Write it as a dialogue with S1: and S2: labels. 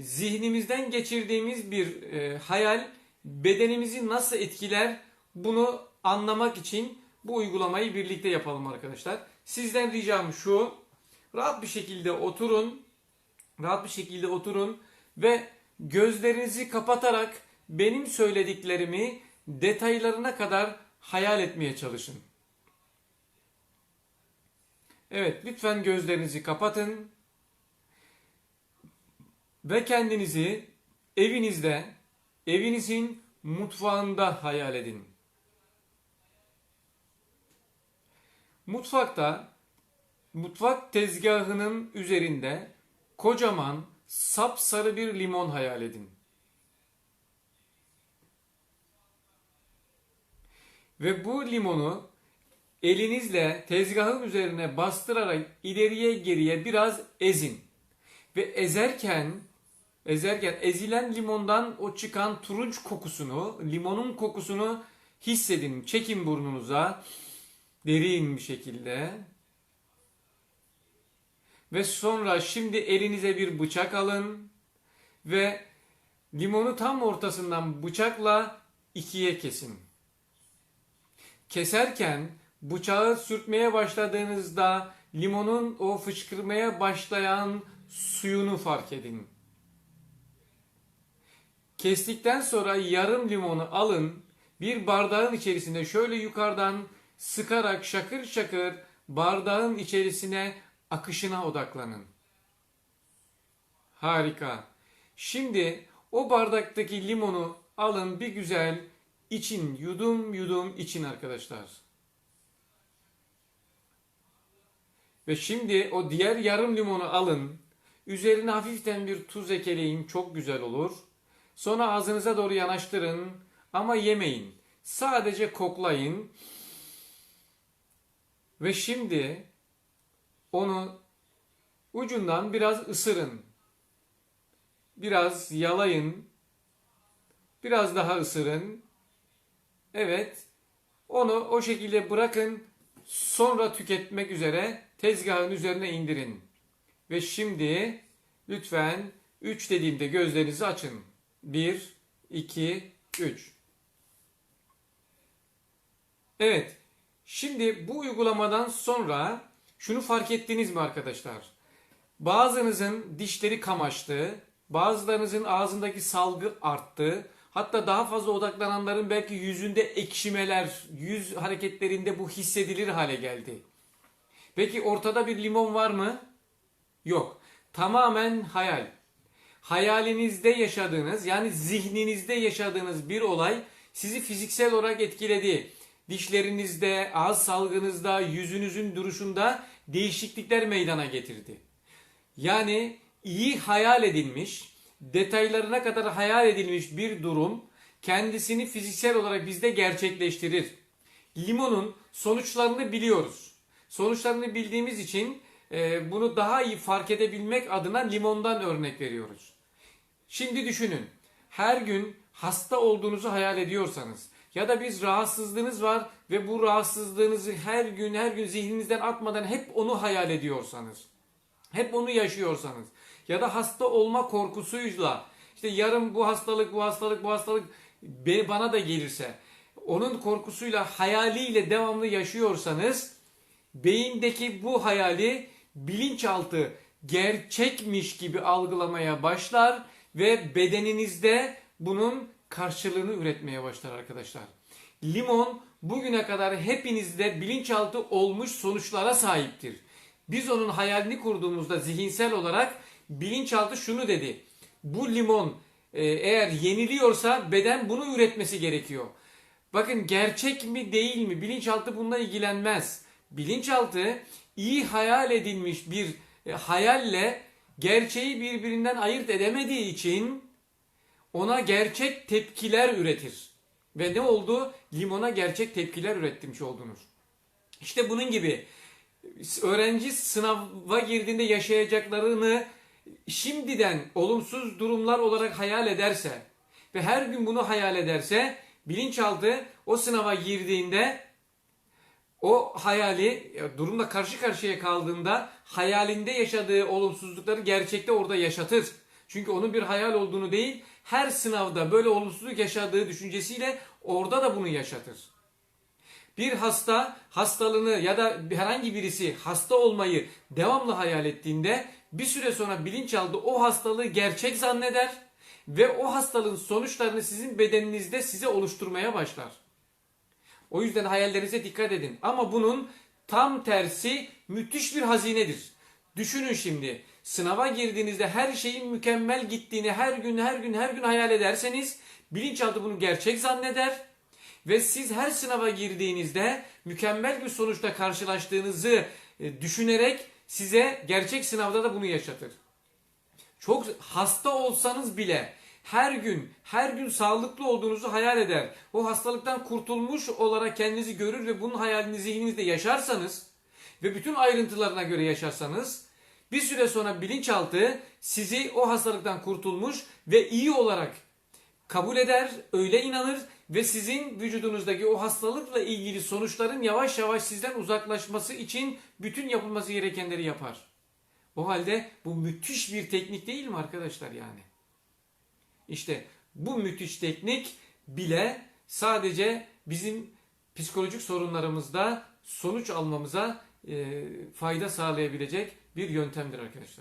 S1: zihnimizden geçirdiğimiz bir e, hayal bedenimizi nasıl etkiler bunu anlamak için bu uygulamayı birlikte yapalım arkadaşlar. Sizden ricam şu. Rahat bir şekilde oturun. Rahat bir şekilde oturun ve gözlerinizi kapatarak benim söylediklerimi detaylarına kadar hayal etmeye çalışın. Evet, lütfen gözlerinizi kapatın ve kendinizi evinizde, evinizin mutfağında hayal edin. Mutfakta, mutfak tezgahının üzerinde kocaman sapsarı bir limon hayal edin. Ve bu limonu elinizle tezgahın üzerine bastırarak ileriye geriye biraz ezin. Ve ezerken ezerken ezilen limondan o çıkan turunç kokusunu, limonun kokusunu hissedin. Çekin burnunuza derin bir şekilde. Ve sonra şimdi elinize bir bıçak alın ve limonu tam ortasından bıçakla ikiye kesin. Keserken bıçağı sürtmeye başladığınızda limonun o fışkırmaya başlayan suyunu fark edin. Kestikten sonra yarım limonu alın, bir bardağın içerisinde şöyle yukarıdan sıkarak şakır şakır bardağın içerisine akışına odaklanın. Harika. Şimdi o bardaktaki limonu alın bir güzel için yudum yudum için arkadaşlar. Ve şimdi o diğer yarım limonu alın. Üzerine hafiften bir tuz ekleyin. Çok güzel olur. Sonra ağzınıza doğru yanaştırın. Ama yemeyin. Sadece koklayın. Ve şimdi onu ucundan biraz ısırın. Biraz yalayın. Biraz daha ısırın. Evet. Onu o şekilde bırakın. Sonra tüketmek üzere tezgahın üzerine indirin. Ve şimdi lütfen 3 dediğimde gözlerinizi açın. 1, 2, 3. Evet. Şimdi bu uygulamadan sonra şunu fark ettiniz mi arkadaşlar? Bazınızın dişleri kamaştı, bazılarınızın ağzındaki salgı arttı. Hatta daha fazla odaklananların belki yüzünde ekşimeler, yüz hareketlerinde bu hissedilir hale geldi. Peki ortada bir limon var mı? Yok. Tamamen hayal. Hayalinizde yaşadığınız yani zihninizde yaşadığınız bir olay sizi fiziksel olarak etkiledi. Dişlerinizde, ağız salgınızda, yüzünüzün duruşunda değişiklikler meydana getirdi. Yani iyi hayal edilmiş, detaylarına kadar hayal edilmiş bir durum kendisini fiziksel olarak bizde gerçekleştirir. Limonun sonuçlarını biliyoruz. Sonuçlarını bildiğimiz için e, bunu daha iyi fark edebilmek adına limondan örnek veriyoruz. Şimdi düşünün. Her gün hasta olduğunuzu hayal ediyorsanız ya da biz rahatsızlığınız var ve bu rahatsızlığınızı her gün her gün zihninizden atmadan hep onu hayal ediyorsanız, hep onu yaşıyorsanız ya da hasta olma korkusuyla işte yarın bu hastalık bu hastalık bu hastalık bana da gelirse onun korkusuyla hayaliyle devamlı yaşıyorsanız beyindeki bu hayali bilinçaltı gerçekmiş gibi algılamaya başlar ve bedeninizde bunun karşılığını üretmeye başlar arkadaşlar. Limon bugüne kadar hepinizde bilinçaltı olmuş sonuçlara sahiptir. Biz onun hayalini kurduğumuzda zihinsel olarak bilinçaltı şunu dedi. Bu limon e, eğer yeniliyorsa beden bunu üretmesi gerekiyor. Bakın gerçek mi değil mi bilinçaltı bununla ilgilenmez. Bilinçaltı iyi hayal edilmiş bir e, hayalle gerçeği birbirinden ayırt edemediği için ona gerçek tepkiler üretir. Ve ne oldu? Limona gerçek tepkiler üretmiş oldunuz. İşte bunun gibi öğrenci sınava girdiğinde yaşayacaklarını şimdiden olumsuz durumlar olarak hayal ederse ve her gün bunu hayal ederse bilinçaltı o sınava girdiğinde o hayali durumla karşı karşıya kaldığında hayalinde yaşadığı olumsuzlukları gerçekte orada yaşatır. Çünkü onun bir hayal olduğunu değil, her sınavda böyle olumsuzluk yaşadığı düşüncesiyle orada da bunu yaşatır. Bir hasta hastalığını ya da herhangi birisi hasta olmayı devamlı hayal ettiğinde bir süre sonra bilinçaltı o hastalığı gerçek zanneder ve o hastalığın sonuçlarını sizin bedeninizde size oluşturmaya başlar. O yüzden hayallerinize dikkat edin. Ama bunun tam tersi müthiş bir hazinedir. Düşünün şimdi sınava girdiğinizde her şeyin mükemmel gittiğini her gün her gün her gün hayal ederseniz bilinçaltı bunu gerçek zanneder ve siz her sınava girdiğinizde mükemmel bir sonuçla karşılaştığınızı e, düşünerek size gerçek sınavda da bunu yaşatır. Çok hasta olsanız bile her gün her gün sağlıklı olduğunuzu hayal eder. O hastalıktan kurtulmuş olarak kendinizi görür ve bunun hayalini zihninizde yaşarsanız ve bütün ayrıntılarına göre yaşarsanız bir süre sonra bilinçaltı sizi o hastalıktan kurtulmuş ve iyi olarak kabul eder, öyle inanır ve sizin vücudunuzdaki o hastalıkla ilgili sonuçların yavaş yavaş sizden uzaklaşması için bütün yapılması gerekenleri yapar. O halde bu müthiş bir teknik değil mi arkadaşlar yani? İşte bu müthiş teknik bile sadece bizim psikolojik sorunlarımızda sonuç almamıza e, fayda sağlayabilecek bir yöntemdir arkadaşlar.